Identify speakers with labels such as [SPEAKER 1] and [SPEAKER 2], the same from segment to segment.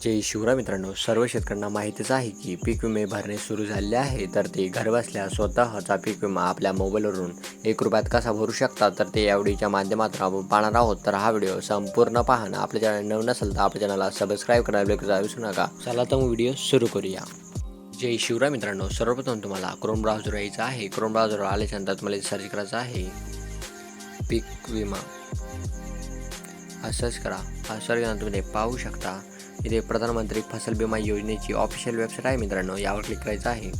[SPEAKER 1] जय शिवराय मित्रांनो सर्व शेतकऱ्यांना माहितीच आहे की पीक विमे भरणे सुरू झालेले आहे. तर ते घरबसल्या स्वतःचा पीक विमा आपल्या मोबाईलवरून एक रुपयात कसा भरू शकता? तर ते या व्हिडिओच्या माध्यमातून आपण पाहणार आहोत. तर हा व्हिडिओ संपूर्ण पाहणं आपल्या चॅनल नवीन असेल तर आपल्या चॅनलला सबस्क्राईब करायला विसरू नका. चला तर व्हिडिओ सुरू करूया. जय शिवराय मित्रांनो सर्वप्रथम तुम्हाला क्रोम ब्राउझर यायचं आहे. क्रोम ब्राउझर आल्याच्यानंतर तुम्हाला सर्च करायचं आहे. पीक विमा. हा सर्च करा. हा सर्च तुम्ही पाहू शकता. इथे प्रधानमंत्री फसल विमा योजनेची ऑफिशियल वेबसाईट आहे मित्रांनो. यावर क्लिक करायचं आहे.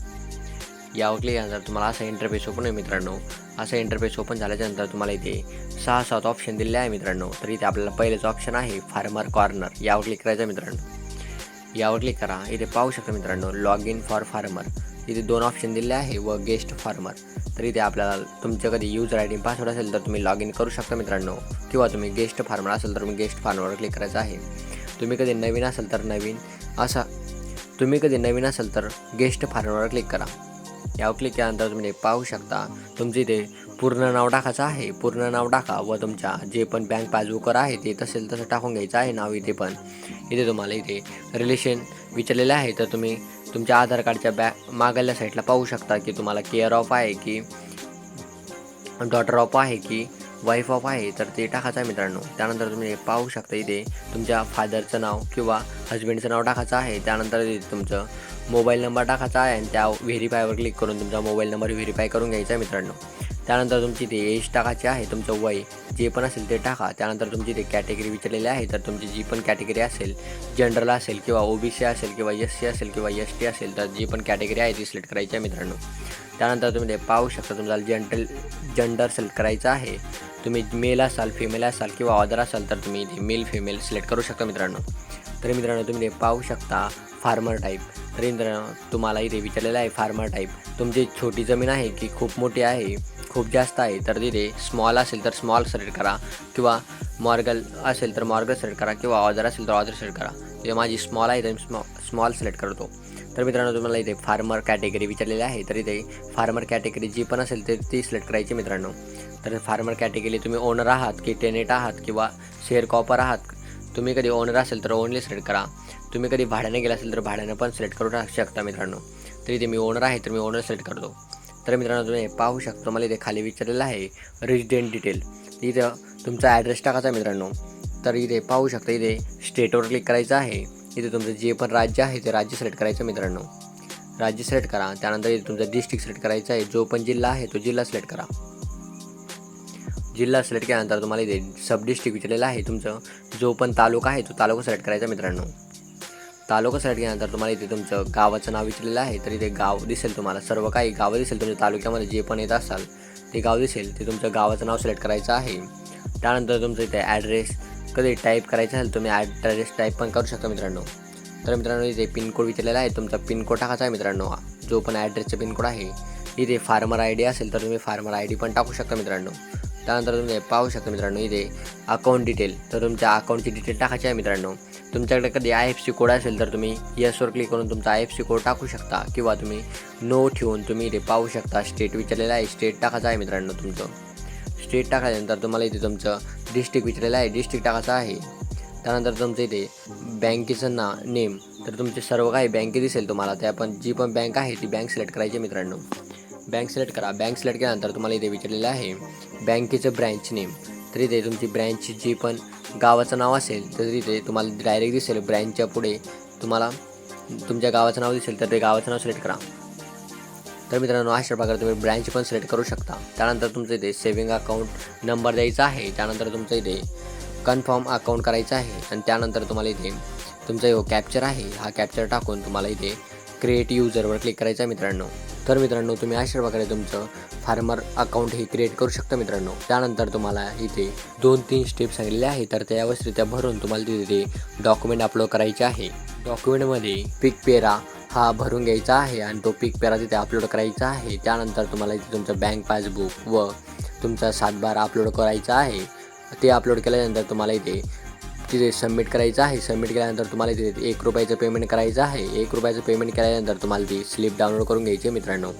[SPEAKER 1] यावर क्लिक केल्यानंतर तुम्हाला असा इंटरफेस ओपन आहे मित्रांनो. असा इंटरफेस ओपन झाल्याच्यानंतर तुम्हाला इथे सहा सात ऑप्शन दिलेले आहे मित्रांनो. तर इथे आपल्याला पहिलेच ऑप्शन आहे फार्मर कॉर्नर यावर क्लिक करायचं आहे मित्रांनो. यावर क्लिक करा. इथे पाहू शकता मित्रांनो लॉग इन फॉर फार्मर इथे दोन ऑप्शन दिले आहे व गेस्ट फार्मर तर इथे आपल्याला तुमच्या कधी यूजर आय डी पासवर्ड असेल तर तुम्ही लॉग इन करू शकता मित्रांनो. किंवा तुम्ही गेस्ट फार्मर असेल तर तुम्ही गेस्ट फार्मरवर क्लिक करायचं आहे. तुम्ही कधी नवीन असाल तर नवीन असा. तुम्ही कधी नवीन असाल तर गेस्ट फार्मवर क्लिक करा. यावर क्लिक केल्यानंतर तुम्ही पाहू शकता तुमचे इथे पूर्ण नाव टाकायचं आहे. पूर्ण नाव टाका व तुमच्या जे पण बँक पासबुकवर आहे ते तसेल तसं टाकून घ्यायचं आहे नाव इथे पण. इथे तुम्हाला इथे रिलेशन विचारलेलं आहे. तर तुम्ही तुमच्या आधार कार्डच्या बॅ मागल्या साईडला पाहू शकता की तुम्हाला केअर ऑफ आहे की डॉटर ऑफ आहे की वाईफ ऑफ आहे तर ते टाकायचं आहे मित्रांनो. त्यानंतर तुम्ही पाहू शकता इथे तुमच्या फादरचं नाव किंवा हजबंडचं नाव टाकायचं आहे. त्यानंतर तुमचं मोबाईल नंबर टाकायचा आहे आणि त्या व्हेरीफायवर क्लिक करून तुमचा मोबाईल नंबर व्हेरीफाय करून घ्यायचा आहे मित्रांनो. त्यानंतर तुमची ते एज टाकायची आहे तुमचं वय जे पण असेल ते टाका. त्यानंतर तुमची ते कॅटेगरी विचारलेली आहे तर तुमची जी पण कॅटेगरी असेल जनरल असेल किंवा ओबीसी असेल किंवा एस सी असेल किंवा एस टी असेल तर जी पण कॅटेगरी आहे ती सिलेक्ट करायची आहे मित्रांनो. त्यानंतर तुम्ही ते पाहू शकता तुमचा जनरल जेंडर सिलेक्ट करायचं आहे. तुम्ही मेल असाल फिमेल असाल किंवा ऑदर असाल तर तुम्ही इथे मेल फिमेल सिलेक्ट करू शकता मित्रांनो. तर मित्रांनो तुम्ही ते पाहू शकता फार्मर टाईप तर मित्रांनो तुम्हाला इथे विचारलेलं आहे फार्मर टाईप तुमची छोटी जमीन आहे की खूप मोठी आहे खूप जास्त आहे तर तिथे स्मॉल असेल तर स्मॉल सिलेक्ट करा. किंवा मॉर्गल असेल तर मॉर्गल सिलेक्ट करा किंवा ऑदर असेल तर ऑदर सिलेक्ट करा. इथे माझी स्मॉल आहे तर स्मॉ स्मॉल सिलेक्ट करतो. तर मित्रांनो तुम्हाला इथे फार्मर कॅटेगरी विचारलेली आहे तर इथे फार्मर कॅटेगरी जी पण असेल तर ती सिलेक्ट करायची मित्रांनो. तर फार्मर कॅटेगरी तुम्ही ओनर आहात की टेनेट आहात किंवा शेअर कॉपर आहात. तुम्ही कधी ओनर असेल तर ओनली सिलेक्ट करा. तुम्ही कधी भाड्याने गेला असेल तर भाड्याने पण सिलेक्ट करू शकता मित्रांनो. तर इथे मी ओनर आहे तर मी ओनर सिलेक्ट करतो. तर मित्रांनो तुम्ही पाहू शकतो मला इथे खाली विचारलेलं आहे रेजिडेंट डिटेल इथं तुमचा ॲड्रेस टाकायचा मित्रांनो. तर इथे पाहू शकता इथे स्टेटवर क्लिक करायचं आहे. इथे तुमचं जे पण राज्य आहे ते राज्य सिलेक्ट करायचं मित्रांनो. राज्य सिलेक्ट करा. त्यानंतर इथे तुमचा डिस्ट्रिक्ट सिलेक्ट करायचा आहे. जो पण जिल्हा आहे तो जिल्हा सिलेक्ट करा. जिल्हा सिलेक्ट केल्यानंतर तुम्हाला इथे सब डिस्ट्रिक्ट विचारलेला आहे तुमचं. जो पण तालुका आहे तो तालुका सिलेक्ट करायचा मित्रांनो. तालुका सिलेक्ट केल्यानंतर तुम्हाला इथे तुमचं गावाचं नाव विचारलेलं आहे. तर इथे गाव दिसेल तुम्हाला. सर्व काही गावं दिसेल. तुमच्या तालुक्यामध्ये जे पण येत असाल ते गाव दिसेल. ते तुमचं गावाचं नाव सिलेक्ट करायचं आहे. त्यानंतर तुमचं इथे ॲड्रेस कधी टाईप करायचं असेल तुम्ही ॲड्रेस टाईप पण करू शकता मित्रांनो. तर मित्रांनो इथे पिनकोड विचारलेला आहे तुमचा पिनकोड टाकायचा आहे मित्रांनो जो पण ॲड्रेसचा पिनकोड आहे इथे फार्मर आय डी असेल तर तुम्ही फार्मर आय डी पण टाकू शकता मित्रांनो. त्यानंतर तुम्ही पाहू शकता मित्रांनो इथे अकाउंट डिटेल तर तुमच्या अकाउंटची डिटेल टाकायची आहे मित्रांनो. तुमच्याकडे कधी आय एफ सी कोड असेल तर तुम्ही यसवर क्लिक करून तुमचा आय एफ सी कोड टाकू शकता किंवा तुम्ही नो ठेवून तुम्ही इथे पाहू शकता. स्टेट विचारलेलं आहे स्टेट टाकायचं आहे मित्रांनो तुमचं. स्टेट टाकल्यानंतर तुम्हाला इथे तुमचं डिस्ट्रिक्ट विचारलेलं आहे. डिस्ट्रिक्ट टाकायचं आहे. त्यानंतर तुमचं इथे बँकेचं ना नेम तर तुमचे सर्व काही बँके दिसेल तुम्हाला. त्या पण जी पण बँक आहे ती बँक सिलेक्ट करायची मित्रांनो. बँक सिलेक्ट करा. बँक सिलेक्ट केल्यानंतर तुम्हाला इथे विचारलेलं आहे बँकेचं ब्रँच नेम तर इथे तुमची ब्रँचची जी पण गावाचं नाव असेल तर तिथे तुम्हाला डायरेक्ट दिसेल ब्रँचच्या पुढे. तुम्हाला तुमच्या गावाचं नाव दिसेल तर ते गावाचं नाव सिलेक्ट करा. तर मित्रांनो अशा प्रकारे तुम्ही ब्रँच पण सिलेक्ट करू शकता. त्यानंतर तुमचं इथे सेविंग अकाउंट नंबर द्यायचा आहे. त्यानंतर तुमचं इथे कन्फर्म अकाउंट करायचं आहे. आणि त्यानंतर तुम्हाला इथे तुमचा जो कॅप्चर आहे हा कॅप्चर टाकून तुम्हाला इथे क्रिएट युजरवर क्लिक करायचं आहे मित्रांनो. तर मित्रांनो तुम्ही अशा प्रकारे तुमचं फार्मर अकाउंट हे क्रिएट करू शकता मित्रांनो. त्यानंतर तुम्हाला इथे दोन तीन स्टेप सांगितलेले आहे तर त्या व्यवस्थित भरून तुम्हाला तिथे डॉक्युमेंट अपलोड करायचे आहे. डॉक्युमेंटमध्ये पिक पेरा हा भरून घ्यायचा आहे आणि तो पिक पेरा तिथे अपलोड करायचा आहे. त्यानंतर तुम्हाला इथे तुमचं बँक पासबुक व तुमचा सातबारा अपलोड करायचा आहे. ते अपलोड केल्यानंतर तुम्हाला इथे तिथे सबमिट करायचं आहे. सबमिट केल्यानंतर तुम्हाला तिथे एक रुपयाचं पेमेंट करायचं आहे. एक रुपयाचं पेमेंट केल्यानंतर तुम्हाला ती स्लिप डाउनलोड करून घ्यायची आहे मित्रांनो.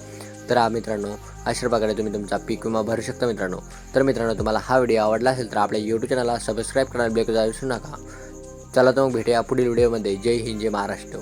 [SPEAKER 1] तर हा मित्रांनो अशा प्रकारे तुम्ही तुमचा पीक विमा भरू शकता मित्रांनो. तर मित्रांनो तुम्हाला हा व्हिडिओ आवडला असेल तर आपल्या यूट्यूब चॅनलला सबस्क्राईब करायला बिलकुल विसरू नका. चला तर मग भेटूया पुढील व्हिडिओमध्ये जय हिंद जय महाराष्ट्र.